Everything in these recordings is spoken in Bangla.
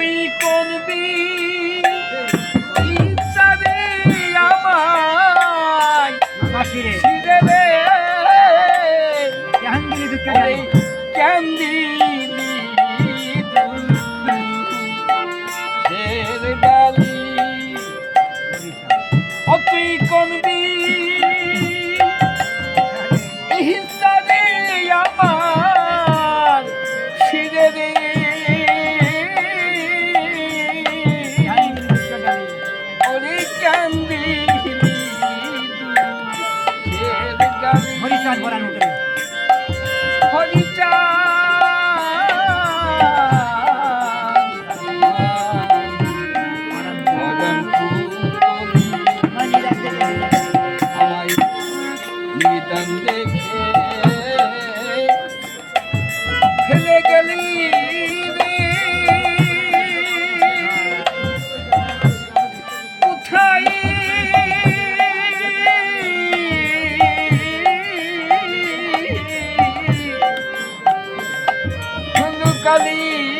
তুই কোন দিন আমায়। হাসি রে? হরিচাঁদ বরান হরিচাঁদ নিদন দেখে। Kali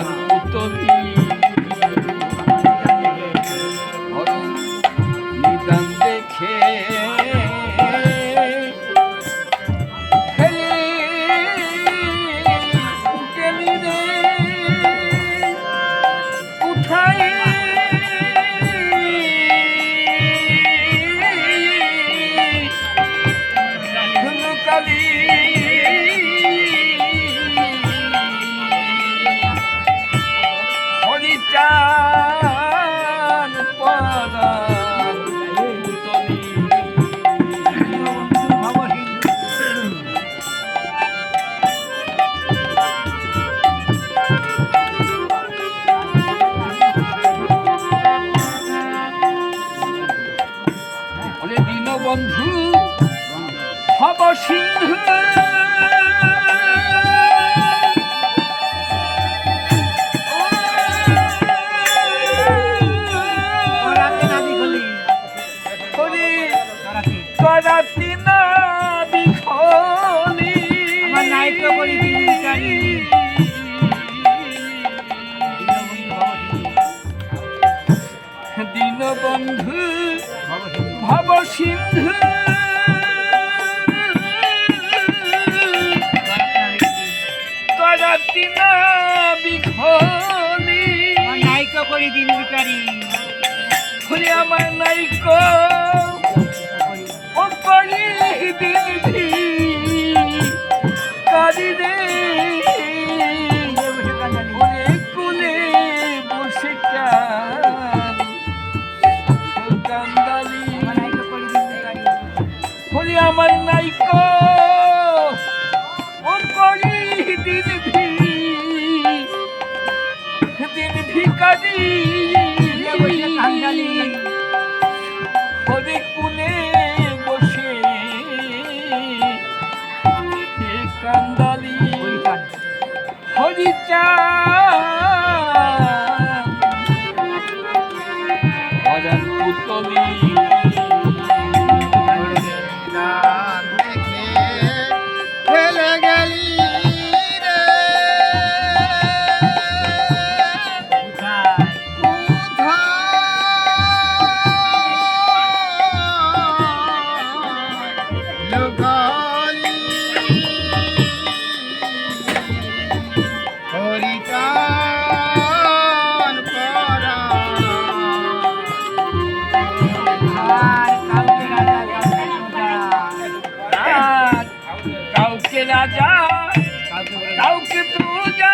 Santo Dios. বন্ধু ভব সিন্ধু করাতি না বিঘলি নাইক করি দিন বিকারি ফুলে আমার নাইক ও করি দিন দিন ভি দিন ভিকারি বসে কান্দালি ওরে কুলে বসে কান্দালি পরিচান কাউকে পূজা কাউকে রাজা কাউকে বলে কাউকে পূজা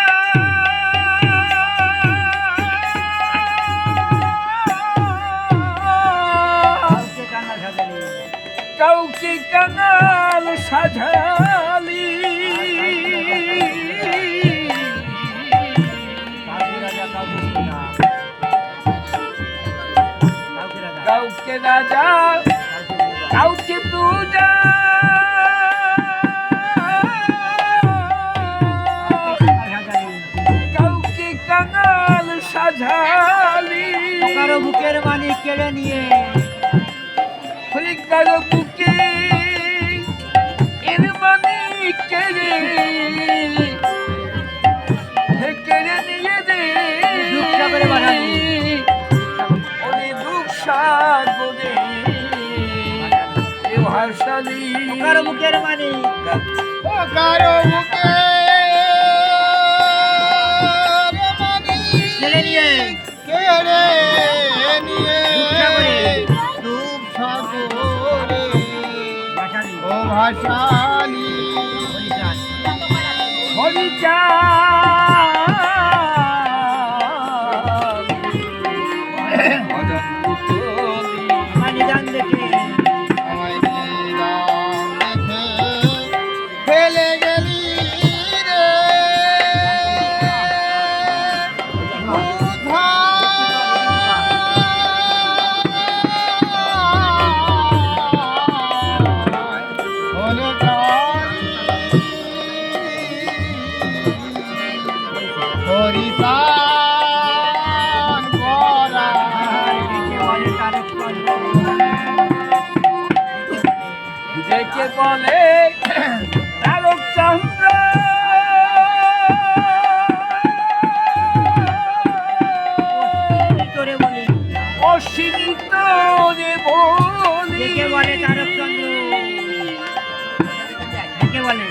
কাউকে কান্না সাজালি কাউকে কাঙাল সাজালি কাউকে রাজা কাউকে পূজা কারও বুকে এর মানে কেড়ে কেড়ে নিয়ে দে। ওরে দুঃখ সাগরে এ কারও বুকের মানি ও কারও বুকে ও দেখে বলে তারক চন্দ্র অসীমিত রে বলি। বলে তারক চন্দ্র বলে।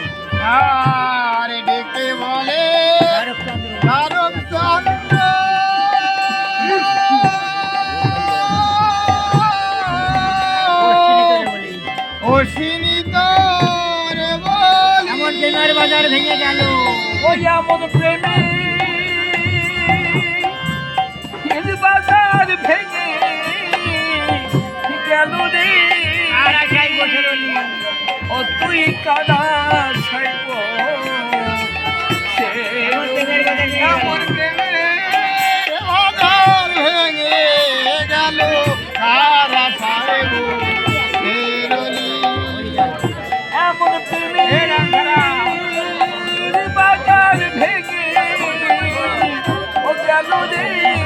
আরে ডেকে ওই আমার প্রেমে। বাজার ভেঙে গেল রে। ও তুই কাদা ও